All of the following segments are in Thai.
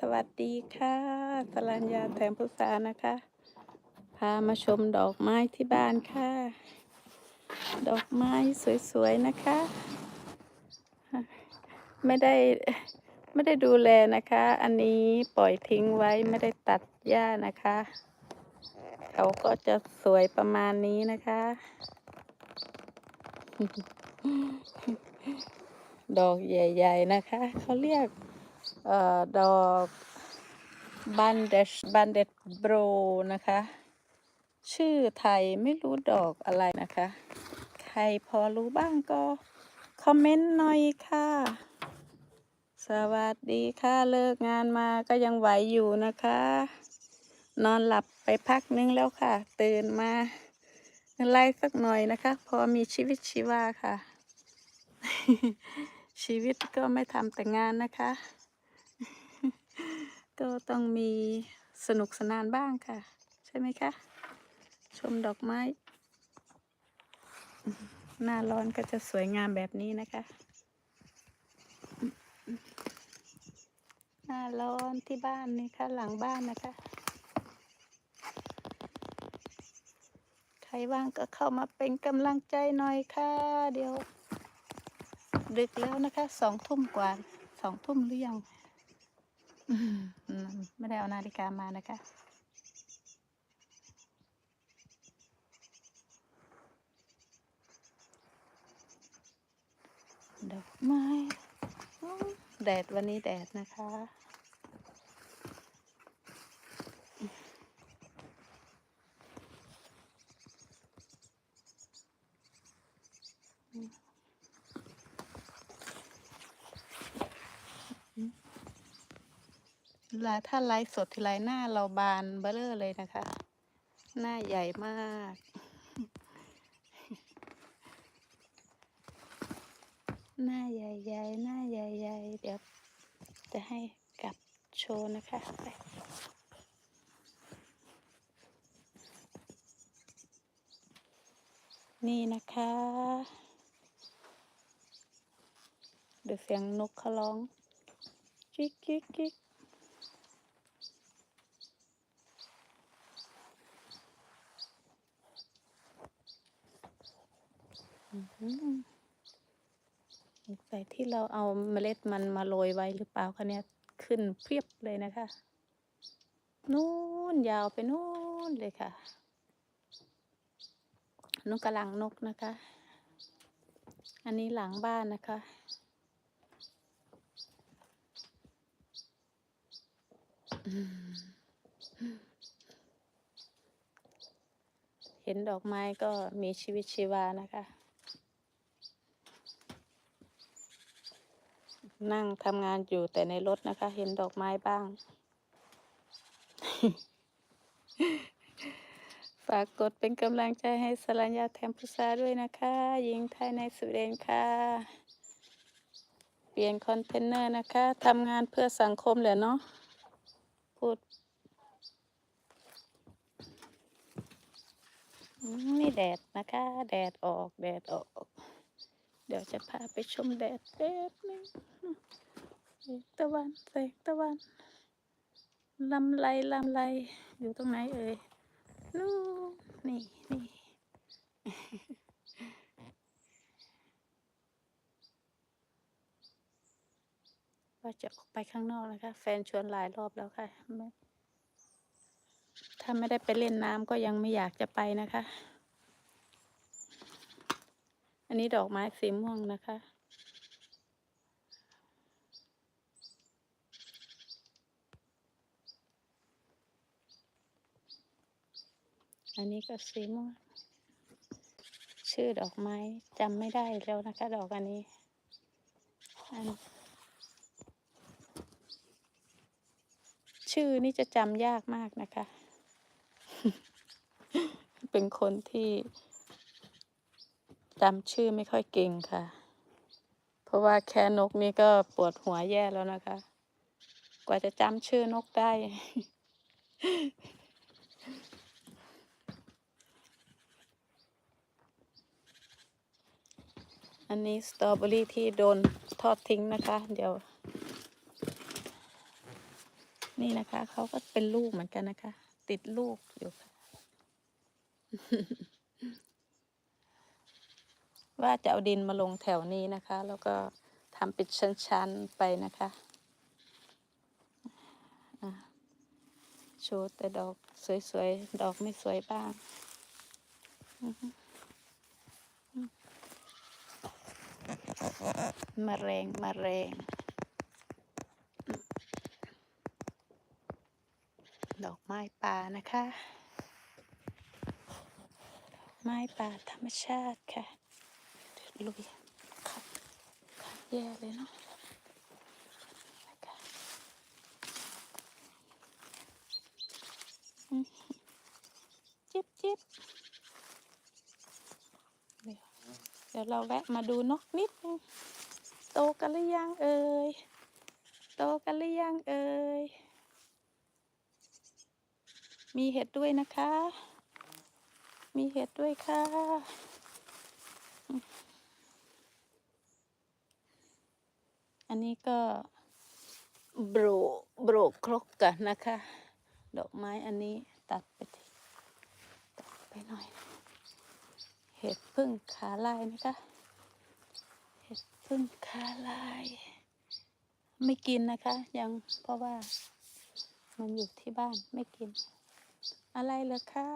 สวัสดีค่ะสรัญญาแถมพุษานะคะ พามาชมดอกไม้ที่บ้านค่ะ ดอกไม้สวยๆนะคะ ไม่ได้ไม่ได้ดูแลนะคะ อันนี้ปล่อยทิ้งไว้ไม่ได้ตัดหญ้านะคะ เขาก็จะสวยประมาณนี้นะคะ ดอกใหญ่ ๆ นะคะ เขาเรียก ดอกบันเดชบันเดตโบรนะคะ ชื่อไทยไม่รู้ดอกอะไรนะคะ ใครพอรู้บ้างก็คอมเมนต์หน่อยค่ะ สวัสดีค่ะเลิกงานมาก็ยังไหวอยู่นะคะ นอนหลับไปพักนึงแล้วค่ะ ตื่นมาไล่สักหน่อยนะคะ พอมีชีวิตชีวาค่ะ ชีวิตก็ไม่ทำแต่งานนะคะ ก็ต้องมีสนุกสนานบ้างค่ะ ใช่ไหมคะ ชมดอกไม้ หน้าร้อนก็จะสวยงามแบบนี้นะคะ หน้าร้อนที่บ้านนี่ค่ะหลังบ้านนะคะ ใครว่างก็เข้ามาเป็นกำลังใจหน่อยค่ะ เดี๋ยว ดึกแล้วนะคะสองทุ่มกว่าสองทุ่มหรือยัง ไม่ได้เอานาฬิกามานะคะ ดอกไม้ แดดวันนี้แดดนะคะ เวลาถ้าไลฟ์สดทีไรหน้าเราบานเบ้อเร่อเลยนะคะ หน้าใหญ่มาก หน้าใหญ่ๆหน้าใหญ่ๆเดี๋ยวจะให้กลับโชว์นะคะไปนี่นะคะดูเสียงนกเขาร้อง กิ๊กกิ๊กกิ๊ก สงสัยที่เราเอาเมล็ดมันมาโรยไว้หรือเปล่าคะเนี่ยขึ้นเพียบเลยนะคะ นู่นยาวไปนู่นเลยค่ะนกกระลังนกนะคะ อันนี้หลังบ้านนะคะ เห็นดอกไม้ก็มีชีวิตชีวานะคะ นั่งทำงานอยู่แต่ในรถนะคะ เห็นดอกไม้บ้าง ฝากกดเป็นกำลังใจให้สรัญญาแทมพุษาด้วยนะคะ หญิงไทยในสวีเดนค่ะ เปลี่ยนคอนเทนเนอร์นะคะทำงานเพื่อสังคมแหละเนาะพูดนี่แดดนะคะ แดดออก แดดออก เดี๋ยวจะพาไปชมแดดแป๊บนึงแสงตะวันแสงตะวันลำไรลำไรอยู่ตรงไหนเอ่ยนู่นนี่นี่ว่าจะออกไปข้างนอกนะคะ แฟนชวนหลายรอบแล้วค่ะไม่ถ้าไม่ได้ไปเล่นน้ำก็ยังไม่อยากจะไปนะคะ นนี้ดอกไม้สีม่วงนะคะ อันนี้ก็สีม่วง ชื่อดอกไม้จำไม่ได้แล้วนะคะ ดอกอันนี้ อันชื่อนี่จะจำยากมากนะคะ เป็นคนที่ จำชื่อไม่ค่อยเก่งค่ะ เพราะว่าแค่นกนี่ก็ปวดหัวแย่แล้วนะคะ กว่าจะจำชื่อนกได้ อันนี้สตรอเบอรี่ที่โดนทอดทิ้งนะคะ เดี๋ยว นี่นะคะเขาก็เป็นลูกเหมือนกันนะคะ ติดลูกอยู่ค่ะ ว่าจะเอาดินมาลงแถวนี้นะคะ แล้วก็ทำเป็นชั้นๆไปนะคะโชว์แต่ดอกสวยๆ ดอกไม่สวยบ้างมาแรงมาแรงดอกไม้ป่านะคะ ไม้ป่าธรรมชาติค่ะ ลุยขัดขัดแย่เลยเนาะนะคะอืมจิ๊บจิบเดี๋ยวเดี๋ยวเราแวะมาดูนกนิดนึงโตกันหรือยังเอ่ยโตกันหรือยังเอ่ยมีเห็ดด้วยนะคะ มีเห็ดด้วยค่ะอืม อันนี้ก็โบรโบรครกกันนะคะ ดอกไม้อันนี้ตัดไปทีตัดไปหน่อย เห็ดพึ่งขาลายนะคะ เห็ดพึ่งขาลาย ไม่กินนะคะ ยังเพราะว่ามันอยู่ที่บ้านไม่กิน อะไรเหรอคะ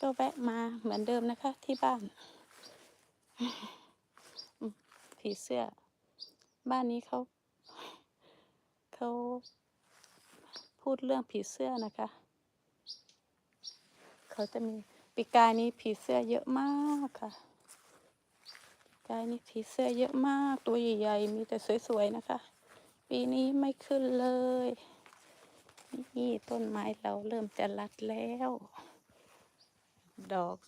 ก็แวะมาเหมือนเดิมนะคะที่บ้าน ผีเสื้อ บ้านนี้เขาเขาพูดเรื่องผีเสื้อนะคะ เขาจะมีปีกายนี้ผีเสื้อเยอะมากค่ะปีกายนี้ผีเสื้อเยอะมากตัวใหญ่ๆมีแต่สวยๆนะคะ ปีนี้ไม่ขึ้นเลยนี่ต้นไม้เราเริ่มจะรัดแล้ว ดอก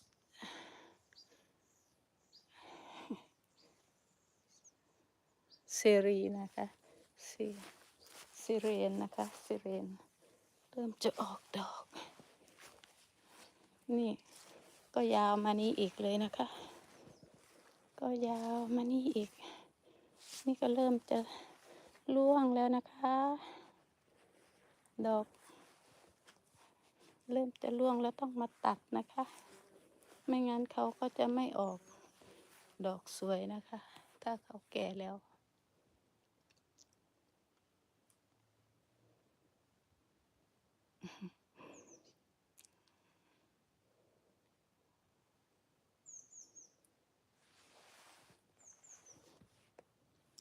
ซรีนะคะซีซีเรนนะคะซีเรนเริ่มจะออกดอก นี่ก็ยาวมานี้อีกเลยนะคะ ก็ยาวมานี่อีก นี่ก็เริ่มจะร่วงแล้วนะคะ ดอก เริ่มจะร่วงแล้วต้องมาตัดนะคะ ไม่งั้นเขาก็จะไม่ออกดอกสวยนะคะ ถ้าเขาแก่แล้ว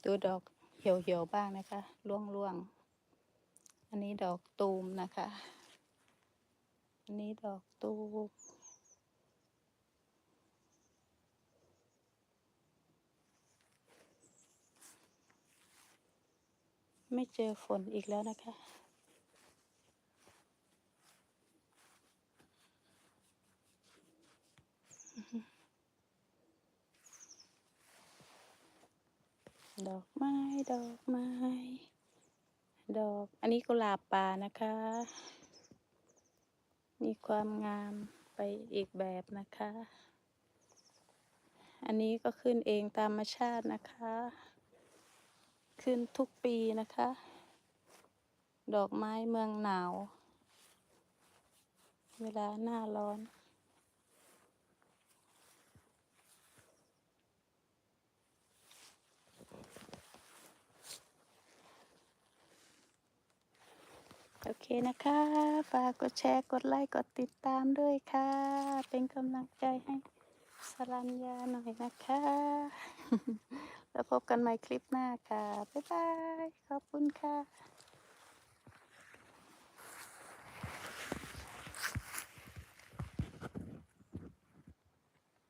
ดูดอกเหี่ยวๆบ้างนะคะ ร่วงๆอันนี้ดอกตูมนะคะ อันนี้ดอกตูม ไม่เจอฝนอีกแล้วนะคะ ด อกไม้ดอกไม้ ดอก อันนี้กุหลาบป่านะคะ มีความงามไปอีกแบบนะคะ อันนี้ก็ขึ้นเองตามธรรมชาตินะคะ ขึ้นทุกปีนะคะ ดอกไม้เมืองหนาว เวลาหน้าร้อน อเคนะคะ ฝากกดแชร์กดไลค์กดติดตามด้วยค่ะ เป็นกำลังใจให้สรัญญาหน่อยนะคะ แล้วพบกันใหม่คลิปหน้าค่ะ บ๊ายบาย ขอบคุณค่ะ